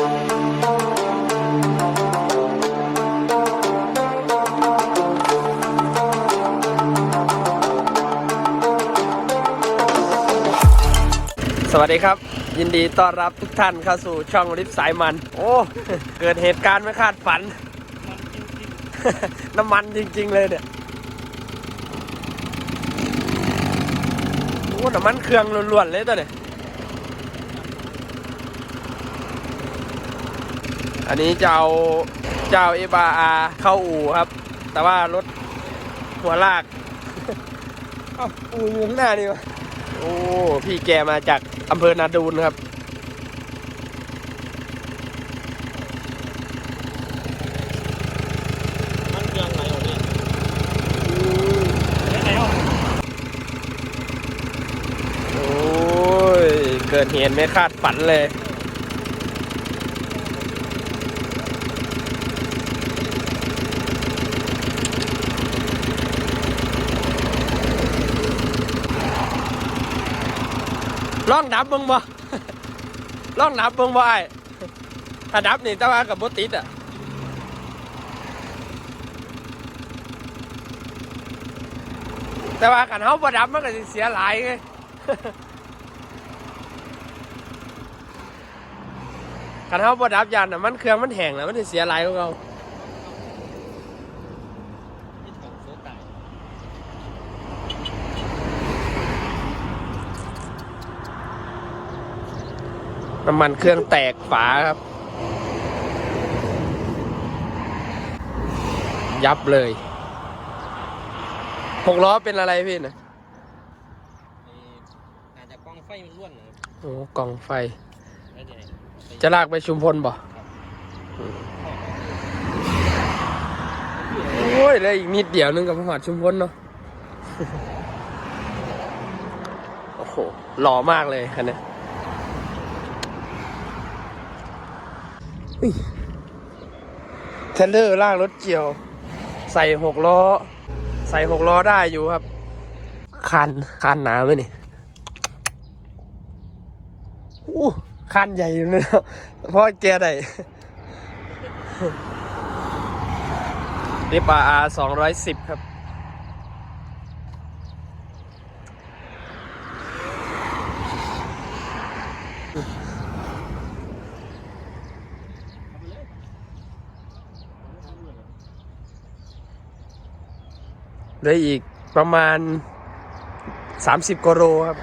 สวัสดีครับ ยินดีต้อนรับทุกท่านเข้าสู่ช่องลิฟต์สายมัน โอ้ เกิดเหตุการณ์ไม่คาดฝัน น้ำมันจริง ๆ เลยเนี่ยโอ้น้ำมันเครื่องล้วนๆเลยตัวเนี่ย อันนี้จะเอาเจ้าเอบาอาเข้าอู่ครับ แต่ว่ารถหัวลากอ้าอู่อยู่ข้างหน้านี่วะโอ้พี่แกมาจากอำเภอนาดูนครับมันเครื่องไหนวะเนี่ยไหนออกโอ้ยเกิดเหตุไม่คาดฝันเลย ลองดับเบิ่งบ่ลองดับเบิ่งบ่ไอ้ถ้าดับนี่แต่ว่ากับบติดอะแต่ว่าขันเฮาบ่ดับมันก็สิเสียหลายไงขันเฮาบ่ดับยานน่ะมันเครื่องมันแห้งแล้วมันสิเสียหลายกว่าเรา ที่ของโซตาย น้ำมันเครื่องแตกฝาครับ ยับเลยหกล้อเป็นอะไรพี่นะเอ่ออาจจะกล้องไฟมันร่วนนะครับโอ้กล่องไฟแล้วเดี๋ยวไปจะลากไปชุมพลบ่โอ้ยเหลยอีกนิดเดียวนึงกับหอดชุมพลเนาะโอ้โหหล่อมากเลยคันนี้อุ๊ยเทรลเลอร์ลากรถเกี่ยว ใส่หกล้อ ใส่หกล้อได้อยู่ครับ คัน คันหนาไหมนี่อู้คันใหญ่อยู่เลยนะเพราะแกได้นี่ปลาอาสองร้อยสิบครับ เหลืออีกประมาณ 30กิโลครับ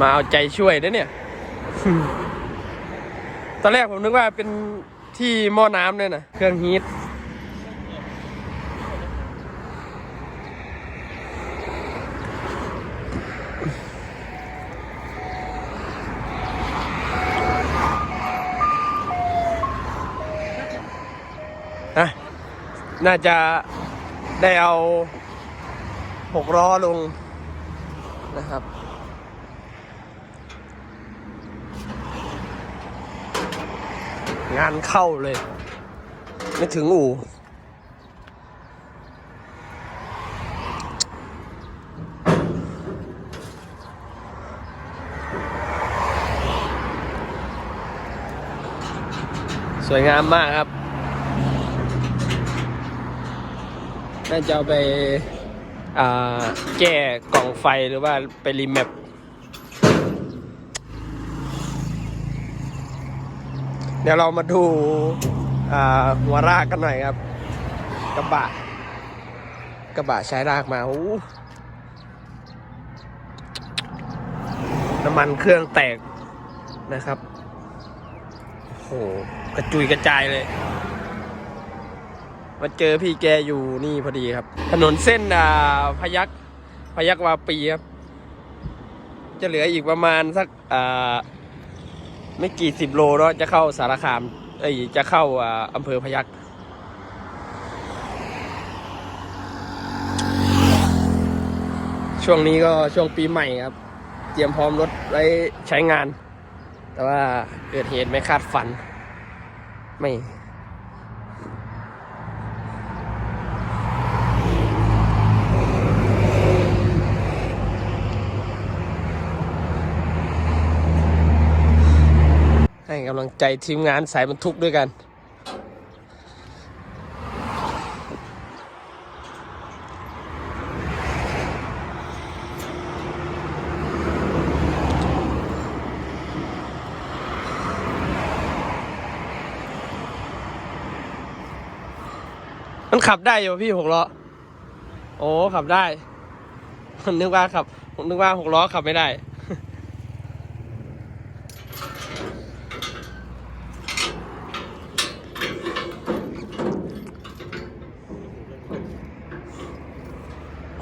มาเอาใจช่วยนะเนี่ย ตอนแรกผมนึกว่าเป็นที่หม้อน้ำเนี่ยนะเครื่องฮีท น่าจะได้เอาหกล้อลงนะครับ งานเข้าเลย ไม่ถึงอู่สวยงามมากครับ น่าจะเอาไปแก้กล่องไฟหรือว่าไปรีแมปเดี๋ยวเรามาดูาหัวรากกันหน่อยครับ กระบะ กระบะใช้รากมาโอ้น้ำมันเครื่องแตกนะครับโอ้โหกระจุยกระจายเลย มาเจอพี่แกอยู่นี่พอดีครับ ถนนเส้นอ่าพยักพยักวาปีครับ จะเหลืออีกประมาณสักอ่าไม่กี่สิบโลเนาะจะเข้าสารคาม เอ้ยจะเข้าอ่าอำเภอพยัคช่วงนี้ก็ช่วงปีใหม่ครับ เตรียมพร้อมรถไว้ใช้งาน แต่ว่าเกิดเหตุไม่คาดฝัน ไม่ ให้กำลังใจทีมงานสายบรรทุกด้วยกัน มันขับได้อยู่พี่หกล้อ โอ้ ขับได้ผมนึกว่าขับผมนึกว่าหกล้อขับไม่ได้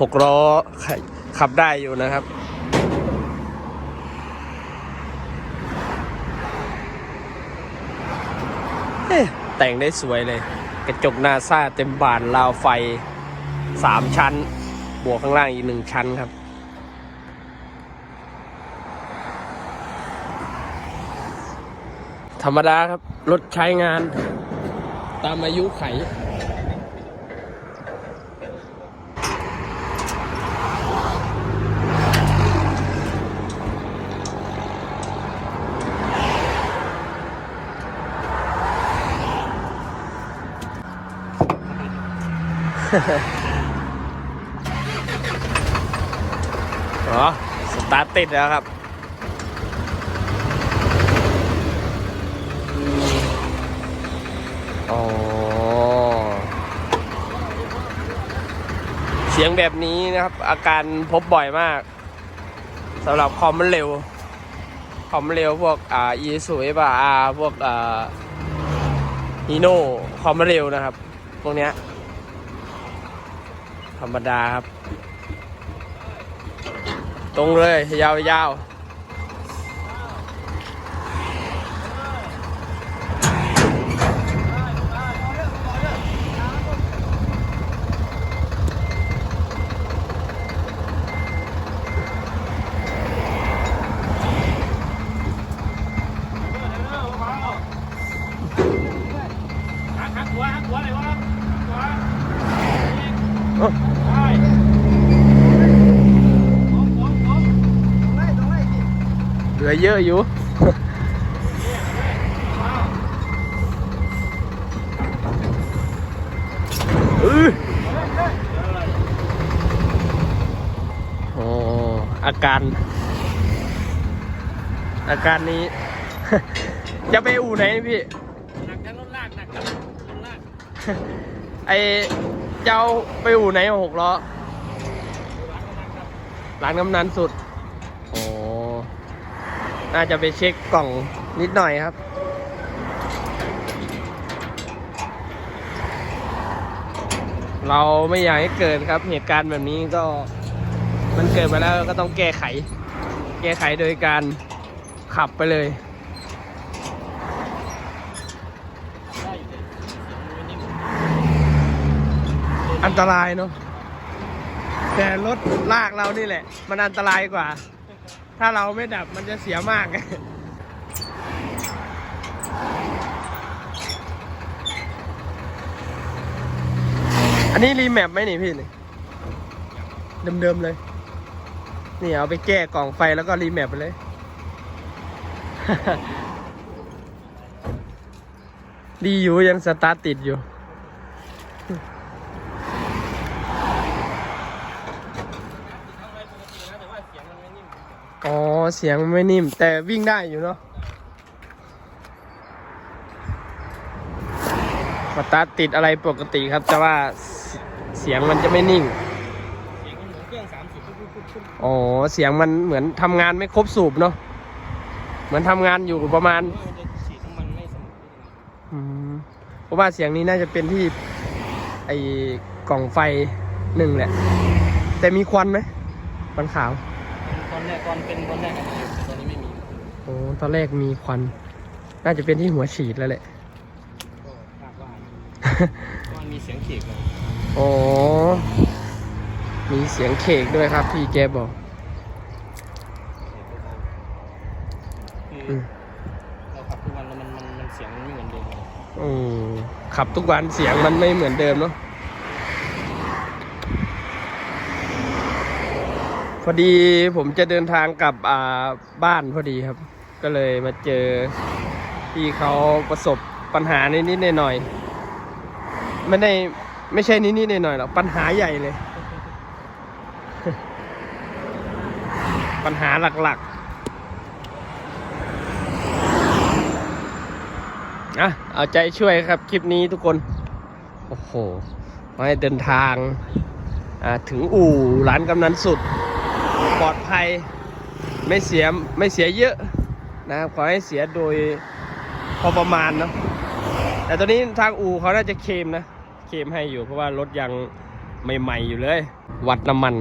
หกล้อขับได้อยู่นะครับ แต่งได้สวยเลย กระจกหน้าซ่าเต็มบานราวไฟสามชั้น บวกข้างล่างอีกหนึ่งชั้นครับธรรมดาครับ รถใช้งาน ตามอายุไข อ๋อ สตาร์ทติดแล้วครับ อ๋อ เสียงแบบนี้นะครับ อาการพบบ่อยมากสำหรับคอมมันเร็ว คอมมันเร็วพวกอ่าอีสุยบาอาพวกอ่าฮีโน่คอมมันเร็วนะครับ พวกเนี้ย ธรรมดาครับ ตรงเลยยาวๆ หักหัวหักหัวอะไรวะหัว เอ้า ได้ตรงตรงตรง เหลือเยอะอยู่อื้อโอ้ อาการ อาการนี้ จะไปอู่ไหนพี่ หนักทั้งรถลากหนักทั้งรถลาก ไอเจ้าไปอู่ไหนมาหกล้อหลังน้ำนันสุดโอ้ น่าจะไปเช็คกล่องนิดหน่อยครับ เราไม่อยากให้เกิดครับ เหตุการณ์แบบนี้ก็มันเกิดมาแล้วก็ต้องแก้ไข แก้ไขโดยการขับไปเลยอันนิ่มอันตรายเนาะแต่รถลากเรานี่แหละ มันอันตรายกว่า ถ้าเราไม่ดับมันจะเสียมากอันนี้รีแมปไหมนี่พี่นี่เดิมๆเลย นี่เอาไปแก้กล่องไฟแล้วก็รีแมปไปเลย ดีอยู่ยังสตาร์ทติดอยู่ ทำอะไรปกตินะแต่ว่าเสียงมันไม่นิ่ม อ๋อ เสียงไม่นิ่ม แต่วิ่งได้อยู่เนาะสตารติดอะไรปกติครับ แต่ว่าเสียงมันจะไม่นิ่งเสียงมันเหมือนเครื่องสามสิบอ๋อเสียงมันเหมือนทำงานไม่ครบสูบเนาะเหมือนทำงานอยู่ประมาณเพราะว่าเสียงนี้น่าจะเป็นที่ ไอ้กล่องไฟหนึ่งแหละ แต่มีควันไหมควันขาว แรกตอนเป็นตอนแรกอะแต่ตอนนี้ไม่มีโอ้ตอนแรกมีควัน น่าจะเป็นที่หัวฉีดแล้วแหละก็คาดว่าเพราะมันมีเสียงเขกเลยอ๋อ มีเสียงเคกด้วยครับ พี่แกบอกคืออเราขับทุกวันแล้วมันมันมันเสียงมันไม่เหมือนเดิมเลยอืมขับทุกวันเสียงมันไม่เหมือนเดิมเนาะ อดีผมจะเดินทางกลับอ่าบ้านพอดีครับ ก็เลยมาเจอที่เขาประสบปัญหานิดๆหน่อยๆไม่ได้ไม่ใช่นิดๆหน่อยๆหรอกปัญหาใหญ่เลย ปัญหาหลักๆอะเอาใจช่วยครับคลิปนี้ทุกคน โอ้โหขอให้เดินทางอ่าถึงอู่ร้านกำนันสุด ปลอดภัยไม่เสียไม่เสียเยอะนะครับขอให้เสียโดยพอประมาณเนาะแต่ตอนนี้ทางอู่เขาน่าจะเคมนะเคมให้อยู่เพราะว่ารถยังใหม่ๆอยู่เลย วัดน้ำมัน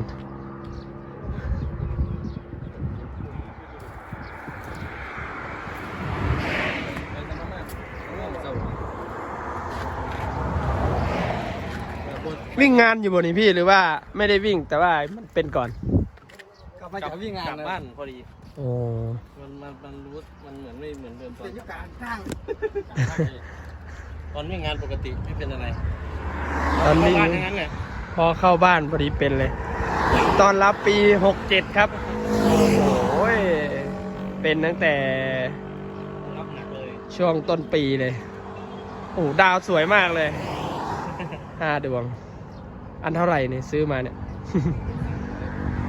วิ่งงานอยู่บนนี้พี่หรือว่าไม่ได้วิ่งแต่ว่ามันเป็นก่อน ลับมาจากวิ่งงานกลับบ้านพอดี โอ้มันมันมันรู้มันเหมือนไม่เหมือนเดิมตอนเป็นยุคการสร้างตอนวิ่งงานปกติไม่เป็นอะไรตอนเข้าวิ่งบ้านทั้งนั้นเลยพอเข้าบ้านพอดีเป็นเลย ตอนรับปี 67 ครับ โอ้ย เป็นตั้งแต่รับหนักเลยช่วงต้นปีเลย โอ้ดาวสวยมากเลยห้าดวง อันเท่าไหร่เนี่ยซื้อมาเนี่ย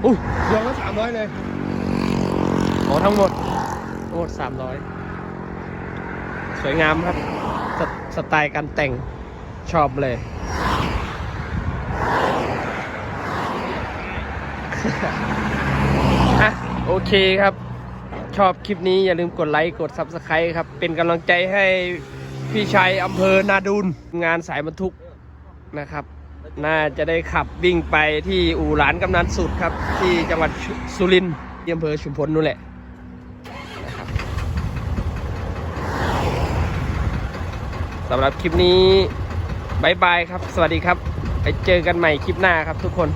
อู้ดวงละสามร้อยเลยโอ้ทั้งหมดทั้งหมดสามร้อยสวยงามครับสสไตล์การแต่งชอบเลย อะ โอเคครับ ชอบคลิปนี้อย่าลืมกดไลค์ กด Subscribe ครับ เป็นกำลังใจให้พี่ชัยอำเภอนาดูนงานสายบรรทุกนะครับ น่าจะได้ขับวิ่งไปที่อู่หลานกำนันสุดครับ ที่จังหวัดสุรินทร์ที่อำเภอชุมพลนู่นแหละสำหรับคลิปนี้บายบายครับ สวัสดีครับ ไปเจอกันใหม่คลิปหน้าครับทุกคน